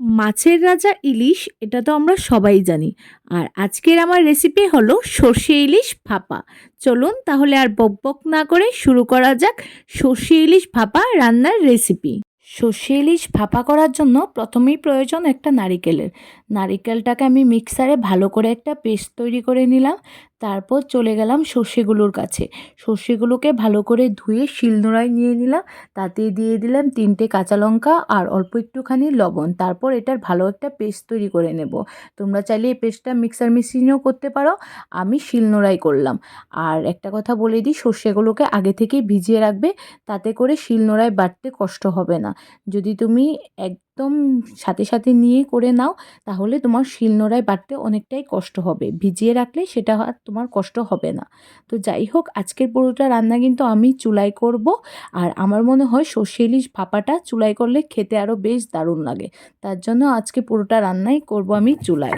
মাছের রাজা ইলিশ, এটা তো আমরা সবাই জানি। আর আজকের আমার রেসিপি হলো সর্ষে ইলিশ ভাপা। চলুন তাহলে আর বক বক না করে শুরু করা যাক সর্ষে ইলিশ ভাপা রান্নার রেসিপি সর্ষে ইলিশ ভাপা করার জন্য প্রথমেই প্রয়োজন একটা নারিকেলের। নারিকেলটাকে আমি মিক্সারে ভালো করে একটা পেস্ট তৈরি করে নিলাম। তারপর চলে গেলাম সর্ষেগুলোর কাছে। সর্ষেগুলোকে ভালো করে ধুয়ে শিলনোড়ায় নিয়ে নিলাম। তাতে দিয়ে দিলাম তিনটে কাঁচা লঙ্কা আর অল্প একটুখানি লবণ। তারপর এটার ভালো একটা পেস্ট তৈরি করে নেব। তোমরা চাইলে এই পেস্টটা মিক্সার মেশিনেও করতে পারো। আমি শিলনোড়াই করলাম। আর একটা কথা বলে দিই, সর্ষেগুলোকে আগে থেকেই ভিজিয়ে রাখবে। তাতে করে শিলনোড়ায় বাটতে কষ্ট হবে না। যদি তুমি একদম সাথে সাথে নিয়ে করে নাও, তাহলে তোমার শিলনোড়ায় বাটতে অনেকটাই কষ্ট হবে। ভিজিয়ে রাখলে সেটা আর তোমার কষ্ট হবে না। তো যাই হোক, আজকের পুরোটা রান্না কিন্তু আমি চুলায় করব। আর আমার মনে হয় সর্ষে ইলিশ ভাপাটা চুলাই করলে খেতে আরও বেশ দারুণ লাগে। তার জন্য আজকে পুরোটা রান্নাই করব আমি চুলায়।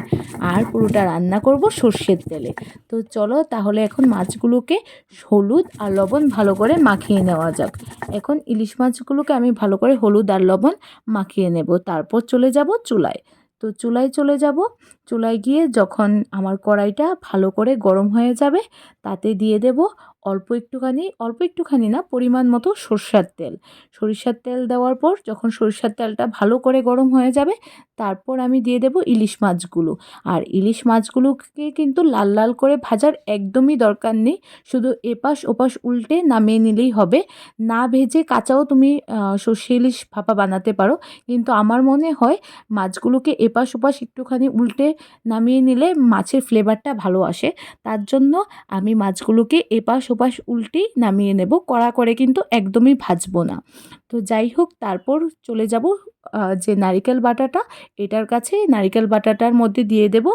আর পুরোটা রান্না করব সর্ষের তেলে। তো চলো তাহলে এখন মাছগুলোকে হলুদ আর লবণ ভালো করে মাখিয়ে নেওয়া যাক। এখন ইলিশ মাছগুলোকে আমি ভালো করে হলুদ আর লবণ মাখিয়ে নেব। তারপর চলে যাব চুলায়। তো চুলায় চলে যাব, চুলায় গিয়ে যখন আমার কড়াইটা ভালো করে গরম হয়ে যাবে, তাতে দিয়ে দেব অল্প একটুখানি অল্প একটুখানি না, পরিমাণ মতো সরষার তেল। সরিষার তেল দেওয়ার পর যখন সরিষার তেলটা ভালো করে গরম হয়ে যাবে, তারপর আমি দিয়ে দেব ইলিশ মাছগুলো। আর ইলিশ মাছগুলোকে কিন্তু লাল লাল করে ভাজার একদমই দরকার নেই। শুধু এপাশ ওপাশ উল্টে নামিয়ে নিলেই হবে। না ভেজে কাঁচাও তুমি সর্ষে ইলিশ ভাপা বানাতে পারো। কিন্তু আমার মনে হয় মাছগুলোকে এপাশ ওপাশ একটুখানি উল্টে নামিয়ে নিলে মাছের ফ্লেভারটা ভালো আসে। তার জন্য আমি মাছগুলোকে এপাশ ওপাশ উল্টেই নামিয়ে নেব, কড়া করে কিন্তু একদমই ভাজবো না। তো যাই হোক, তারপর চলে যাব যে নারিকেল বাটাটা, এটার কাছে নারিকেল বাটাটার মধ্যে দিয়ে দেব,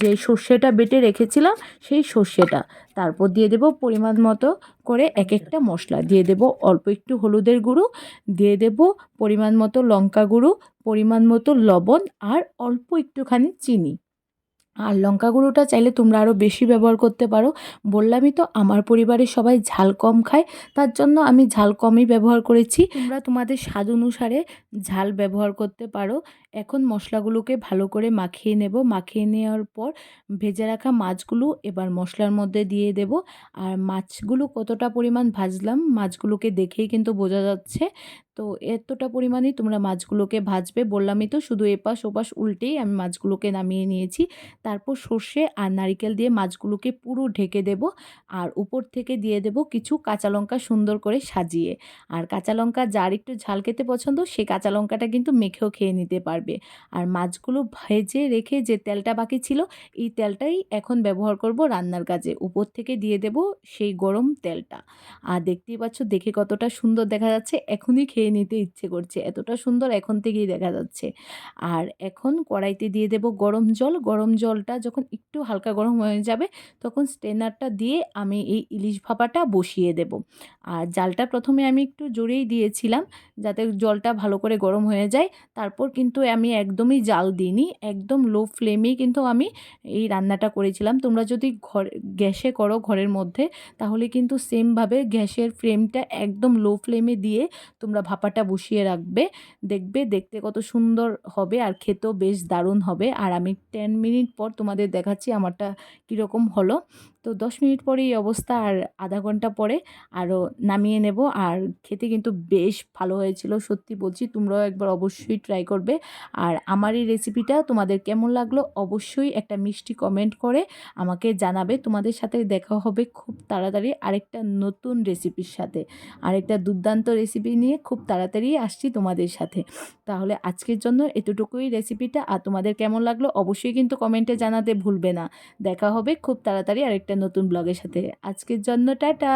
যে সর্ষেটা বেটে রেখেছিলাম, সেই সর্ষেটা। তারপর দিয়ে দেব পরিমাণ মতো করে এক একটা মশলা। দিয়ে দেব অল্প একটু হলুদের গুঁড়ো, দিয়ে দেব পরিমাণ মতো লঙ্কা গুঁড়ো, পরিমাণ মতো লবণ আর অল্প একটুখানি চিনি। আর লঙ্কা গুঁড়োটা চাইলে তোমরা আরও বেশি ব্যবহার করতে পারো। বললামই তো, আমার পরিবারের সবাই ঝাল কম খায়, তার জন্য আমি ঝাল কমই ব্যবহার করেছি। তোমরা তোমাদের স্বাদ অনুসারে ঝাল ব্যবহার করতে পারো। এখন মশলাগুলোকে ভালো করে মাখিয়ে নেব। মাখিয়ে নেওয়ার পর ভেজে রাখা মাছগুলো এবার মশলার মধ্যে দিয়ে দেব। আর মাছগুলো কতটা পরিমাণ ভাজলাম, মাছগুলোকে দেখেই কিন্তু বোঝা যাচ্ছে তো এতটা পরিমাণেই তোমরা মাছগুলোকে ভাজবে। বললামই তো শুধু এপাশ ওপাশ উল্টেই আমি মাছগুলোকে নামিয়ে নিয়েছি। তারপর সর্ষে আর নারিকেল দিয়ে মাছগুলোকে পুরো ঢেকে দেব আর উপর থেকে দিয়ে দেব কিছু কাঁচা লঙ্কা সুন্দর করে সাজিয়ে। আর কাঁচা লঙ্কা যার একটু ঝাল খেতে পছন্দ, সে কাঁচা লঙ্কাটা কিন্তু মেখেও খেয়ে নিতে পারবে। আর মাছগুলো ভেজে রেখে যে তেলটা বাকি ছিল, এই তেলটাই এখন ব্যবহার করব রান্নার কাজে। উপর থেকে দিয়ে দেব সেই গরম তেলটা। আর দেখতেই পাচ্ছ, দেখে কতটা সুন্দর দেখা যাচ্ছে। এখনই খেয়ে নিতে ইচ্ছে করছে। এতটা সুন্দর এখন থেকেই দেখা যাচ্ছে। আর এখন কড়াইতে দিয়ে দেব গরম জল। গরম জলটা যখন একটু হালকা গরম হয়ে যাবে, তখন স্টেনারটা দিয়ে আমি এই ইলিশ ভাপাটা বসিয়ে দেব। আর জালটা প্রথমে আমি একটু জোরেই দিয়েছিলাম। যাতে জলটা ভালো করে গরম হয়ে যায়। তারপর কিন্তু আমি একদমই জাল দিইনি, একদম লো ফ্লেমেই কিন্তু আমি এই রান্নাটা করেছিলাম। তোমরা যদি ঘর, গ্যাসে করো ঘরের মধ্যে, তাহলে কিন্তু সেমভাবে গ্যাসের ফ্লেমটা একদম লো ফ্লেমে দিয়ে তোমরা ভাপাটা বসিয়ে রাখবে। দেখবে দেখতে কত সুন্দর হবে আর খেতেও বেশ দারুণ হবে। আর আমি টেন মিনিট পর তোমাদের দেখাচ্ছি আমারটা কীরকম হলো। তো দশ মিনিট পরে এই অবস্থা আর আধা ঘণ্টা পরে আরও নামিয়ে নেব। আর খেতে কিন্তু বেশ ভালো হয়েছিল, সত্যি বলছি, তোমরাও একবার অবশ্যই ট্রাই করবে। আর আমার এই রেসিপিটা তোমাদের কেমন লাগল অবশ্যই একটা মিষ্টি কমেন্ট করে আমাকে জানাবে। তোমাদের সাথে দেখা হবে খুব তাড়াতাড়ি আরেকটা নতুন রেসিপির সাথে। আরেকটা দুর্দান্ত রেসিপি নিয়ে খুব তাড়াতাড়ি আসছি তোমাদের সাথে। তাহলে আজকের জন্য এতটুকুই রেসিপিটা আর তোমাদের কেমন লাগল অবশ্যই কিন্তু কমেন্টে জানাতে ভুলবে না। দেখা হবে খুব তাড়াতাড়ি আরেকটা নতুন ব্লগের সাথে। আজকের জন্য টাটা!